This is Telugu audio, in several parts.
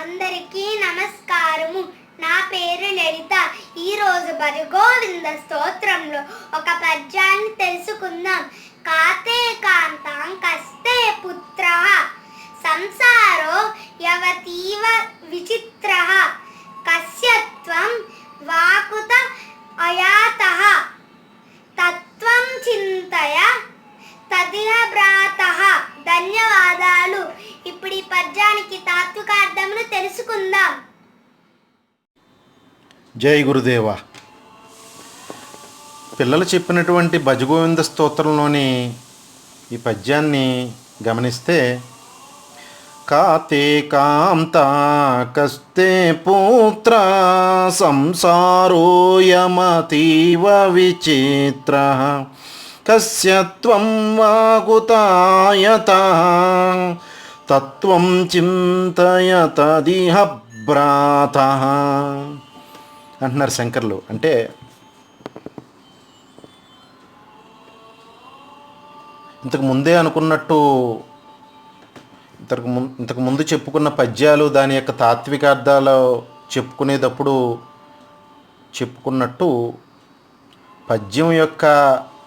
అందరికీ నమస్కారము. నా పేరు లలిత. ఈరోజు బరిగోవింద భజగోవింద స్తోత్రంలో ఒక పద్యాన్ని తెలుసుకుందాం. కాతే కాంతాం కస్తే పుత్ర. సంసారో యవతీవ విచిత్ర. జై గురుదేవ. పిల్లలు చెప్పినటువంటి భజగోవింద స్తోత్రంలోని ఈ పద్యాన్ని గమనిస్తే కాతే కాంత కస్తే పుత్ర సంసారోయమతీవ విచిత్ర. కస్యత్వం వాగుతాయత. తత్వం చింతయతదిహ భ్రాత. అంటున్నారు శంకర్లు. అంటే ఇంతకు ముందే అనుకున్నట్టు ఇంతకు ముందు ఇంతకు ముందు చెప్పుకున్న పద్యాలు దాని యొక్క తాత్వికార్థాలు చెప్పుకునేటప్పుడు చెప్పుకున్నట్టు పద్యం యొక్క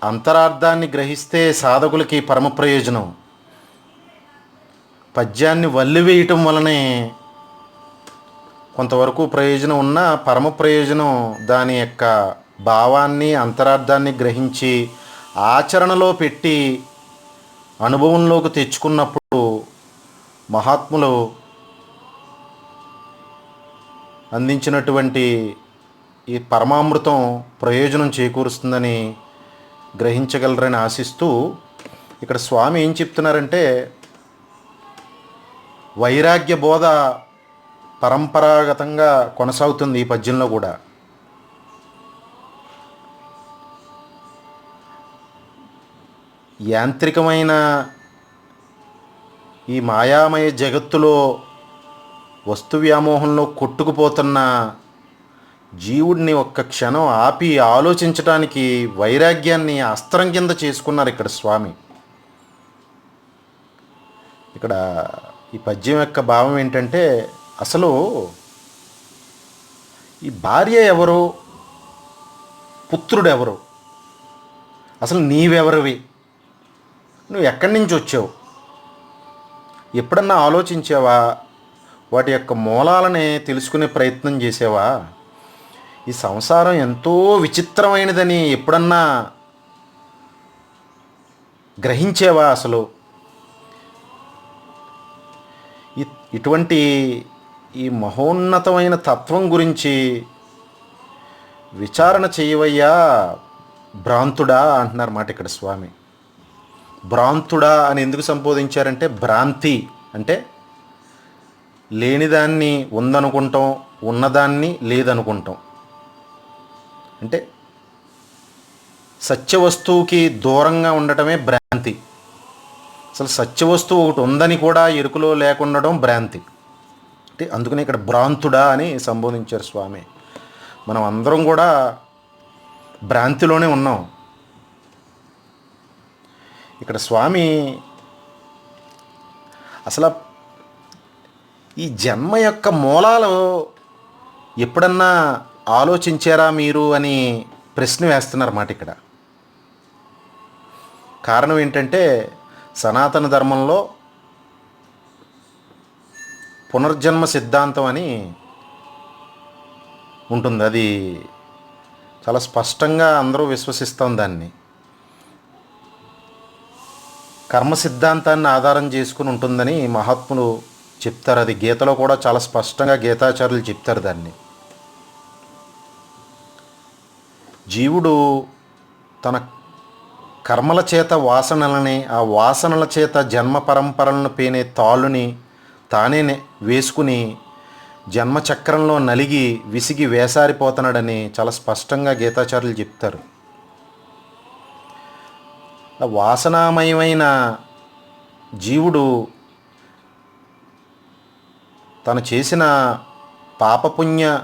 అంతరార్థాన్ని గ్రహిస్తే సాధకులకి పరమ ప్రయోజనం. పద్యాన్ని వల్లివేయటం వలనే కొంతవరకు ప్రయోజనం ఉన్న పరమ ప్రయోజనం దాని యొక్క భావాన్ని అంతరార్థాన్ని గ్రహించి ఆచరణలో పెట్టి అనుభవంలోకి తెచ్చుకున్నప్పుడు మహాత్ములు అందించినటువంటి ఈ పరమామృతం ప్రయోజనం చేకూరుస్తుందని గ్రహించగలరని ఆశిస్తూ ఇక్కడ స్వామి ఏం చెప్తున్నారంటే వైరాగ్య బోధ పరంపరాగతంగా కొనసాగుతుంది ఈ పద్యంలో కూడా. యాంత్రికమైన ఈ మాయామయ జగత్తులో వస్తు వ్యామోహంలో కొట్టుకుపోతున్న జీవుడిని ఒక్క క్షణం ఆపి ఆలోచించటానికి వైరాగ్యాన్ని అస్త్రం కింద చేసుకున్నారు ఇక్కడ స్వామి. ఇక్కడ ఈ పద్యం యొక్క భావం ఏంటంటే అసలు ఈ భార్య ఎవరు? పుత్రుడు ఎవరు? అసలు నీవెవరివి? నువ్వు ఎక్కడి నుంచి వచ్చావు? ఎప్పుడన్నా ఆలోచించావా? వాటి యొక్క మూలాలని తెలుసుకునే ప్రయత్నం చేసావా? ఈ సంసారం ఎంతో విచిత్రమైనదని ఎప్పుడన్నా గ్రహించేవా అసలు? ఇటువంటి ఈ మహోన్నతమైన తత్వం గురించి విచారణ చేయవయ్యా భ్రాంతుడా అంటున్నారు మాట ఇక్కడ స్వామి. భ్రాంతుడా అని ఎందుకు సంబోధించారంటే భ్రాంతి అంటే లేనిదాన్ని ఉందనుకుంటాం ఉన్నదాన్ని లేదనుకుంటాం. అంటే సత్యవస్తువుకి దూరంగా ఉండటమే భ్రాంతి. అసలు సత్యవస్తువు ఒకటి ఉందని కూడా ఎరుకులో లేకుండడం భ్రాంతి. అంటే అందుకనే ఇక్కడ భ్రాంతుడా అని సంబోధించారు స్వామి. మనం అందరం కూడా భ్రాంతిలోనే ఉన్నాం. ఇక్కడ స్వామి అసలు ఈ జన్మ యొక్క మూలాలు ఎప్పుడన్నా ఆలోచించారా మీరు అని ప్రశ్న వేస్తున్నారు మాట ఇక్కడ. కారణం ఏంటంటే సనాతన ధర్మంలో పునర్జన్మ సిద్ధాంతం అని ఉంటుంది. అది చాలా స్పష్టంగా అందరూ విశ్వసిస్తాం దాన్ని. కర్మ సిద్ధాంతాన్ని ఆధారం చేసుకుని ఉంటుందని మహాత్ములు చెప్తారు. అది గీతలో కూడా చాలా స్పష్టంగా గీతాచార్యులు చెప్తారు దాన్ని. జీవుడు తన కర్మల చేత వాసనలని ఆ వాసనల చేత జన్మ పరంపరలను పేనే తాళ్ళుని తానే వేసుకుని జన్మచక్రంలో నలిగి విసిగి వేసారిపోతున్నాడని చాలా స్పష్టంగా గీతాచార్యులు చెప్తారు. వాసనామయమైన జీవుడు తను చేసిన పాపపుణ్య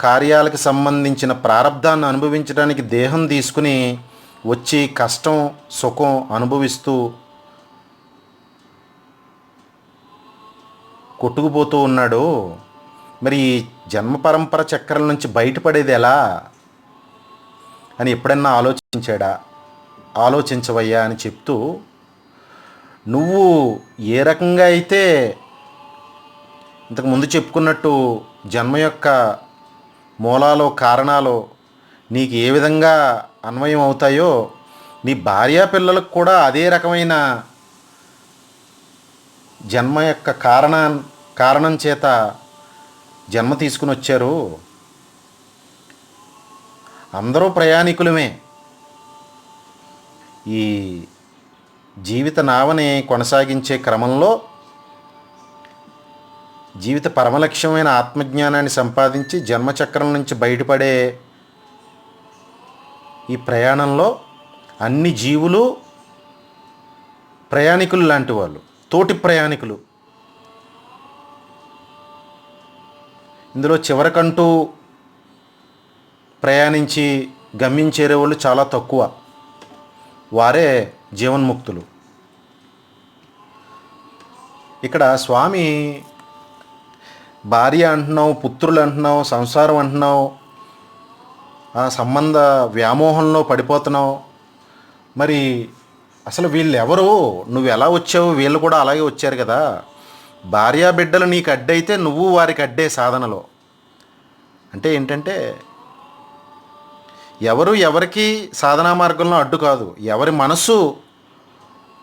కార్యాలకు సంబంధించిన ప్రారంధాన్ని అనుభవించడానికి దేహం తీసుకుని వచ్చి కష్టం సుఖం అనుభవిస్తూ కొట్టుకుపోతూ ఉన్నాడు? మరి ఈ జన్మ పరంపర చక్రం నుంచి బయటపడేది ఎలా? అని ఎప్పుడన్నా ఆలోచించాడా? ఆలోచించవయ్యా అని చెప్తూ నువ్వు ఏ రకంగా అయితే ఇంతకు ముందు చెప్పుకున్నట్టు జన్మ యొక్క మూలాలు కారణాలు నీకు ఏ విధంగా అన్వయం అవుతాయో నీ భార్యా పిల్లలకు కూడా అదే రకమైన జన్మ యొక్క కారణాన్ని కారణం చేత జన్మ తీసుకుని వచ్చారు. అందరూ ప్రయాణికులమే. ఈ జీవిత నావని కొనసాగించే క్రమంలో జీవిత పరమలక్ష్యమైన ఆత్మజ్ఞానాన్ని సంపాదించి జన్మచక్రం నుంచి బయటపడే ఈ ప్రయాణంలో అన్ని జీవులు ప్రయాణికులు లాంటి వాళ్ళు తోటి ప్రయాణికులు. ఇందులో చివరికంటూ ప్రయాణించి గమ్యం చేరే వాళ్ళు చాలా తక్కువ. వారే జీవన్ముక్తులు. ఇక్కడ స్వామి భార్య అంటున్నావు పుత్రులు అంటున్నావు సంసారం అంటున్నావు ఆ సంబంధ వ్యామోహంలో పడిపోతున్నావు. మరి అసలు వీళ్ళు ఎవరు నువ్వు ఎలా వచ్చావు? వీళ్ళు కూడా అలాగే వచ్చారు కదా. భార్యా బిడ్డలు నీకు అడ్డైతే నువ్వు వారికి అడ్డే సాధనలో. అంటే ఏంటంటే ఎవరు ఎవరికి సాధనా మార్గంలో అడ్డు కాదు. ఎవరి మనసు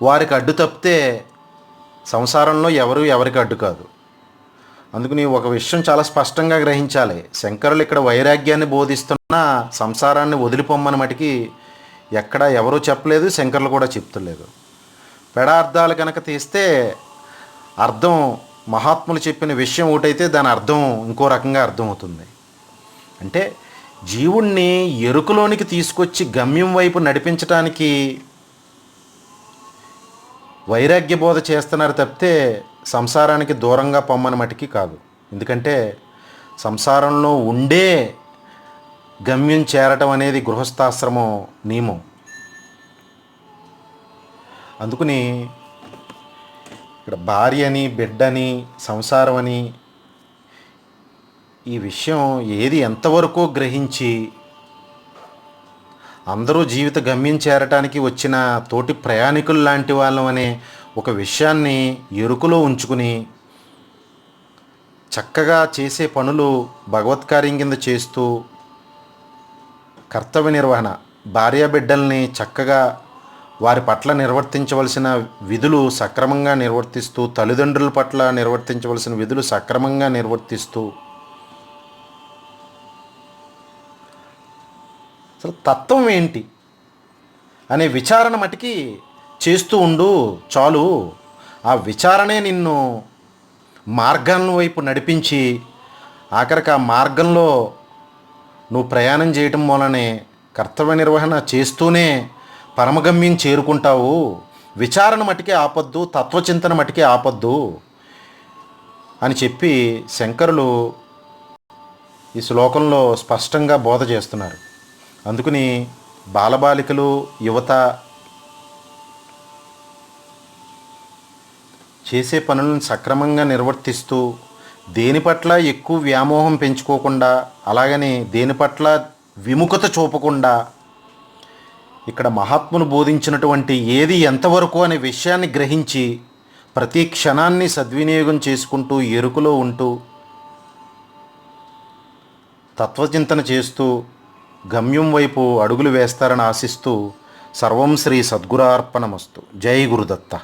వారికి అడ్డు తప్పితే సంసారంలో ఎవరు ఎవరికి అడ్డు కాదు. అందుకని ఒక విషయం చాలా స్పష్టంగా గ్రహించాలి. శంకరులు ఇక్కడ వైరాగ్యాన్ని బోధిస్తున్న సంసారాన్ని వదిలిపోమ్మని మటుకి ఎక్కడ ఎవరూ చెప్పలేదు శంకరులు కూడా చెప్తలేదు. పెడార్థాలు కనుక తీస్తే అర్థం మహాత్ములు చెప్పిన విషయం ఒకటైతే దాని అర్థం ఇంకో రకంగా అర్థమవుతుంది. అంటే జీవుణ్ణి ఎరుకలోనికి తీసుకొచ్చి గమ్యం వైపు నడిపించడానికి వైరాగ్య బోధ చేస్తున్నారు తప్పితే సంసారానికి దూరంగా పొమ్మని మటుకి కాదు. ఎందుకంటే సంసారంలో ఉండే గమ్యం చేరటం అనేది గృహస్థాశ్రమం నియమం. అందుకని ఇక్కడ భార్య అని బిడ్డని సంసారం అని ఈ విషయం ఏది ఎంతవరకు గ్రహించి అందరూ జీవిత గమ్యం చేరటానికి వచ్చిన తోటి ప్రయాణికులు లాంటి వాళ్ళం అనే ఒక విషయాన్ని ఎరుకులో ఉంచుకుని చక్కగా చేసే పనులు భగవత్కార్యం కింద చేస్తూ కర్తవ్య నిర్వహణ భార్యాబిడ్డల్ని చక్కగా వారి పట్ల నిర్వర్తించవలసిన విధులు సక్రమంగా నిర్వర్తిస్తూ తల్లిదండ్రుల పట్ల నిర్వర్తించవలసిన విధులు సక్రమంగా నిర్వర్తిస్తూ. అసలు తత్వం ఏంటి? అనే విచారణ మటుకి చేస్తూ ఉండు చాలు. ఆ విచారణే నిన్ను మార్గం వైపు నడిపించి ఆఖరికి ఆ మార్గంలో నువ్వు ప్రయాణం చేయటం వలనే కర్తవ్య నిర్వహణ చేస్తూనే పరమగమ్యం చేరుకుంటావు. విచారణ మటుకే ఆపద్దు తత్వచింతన మటుకే ఆపద్దు అని చెప్పి శంకరులు ఈ శ్లోకంలో స్పష్టంగా బోధ చేస్తున్నారు. అందుకని బాలబాలికలు యువత చేసే పనులను సక్రమంగా నిర్వర్తిస్తూ దేని పట్ల ఎక్కువ వ్యామోహం పెంచుకోకుండా అలాగని దేని పట్ల విముఖత చూపకుండా ఇక్కడ మహాత్మును బోధించినటువంటి ఏది ఎంతవరకు అనే విషయాన్ని గ్రహించి ప్రతి క్షణాన్ని సద్వినియోగం చేసుకుంటూ ఎరుకులో ఉంటూ తత్వచింతన చేస్తూ గమ్యం వైపు అడుగులు వేస్తారని ఆశిస్తూ సర్వం శ్రీ సద్గురార్పణమస్తు. జై గురుదత్త.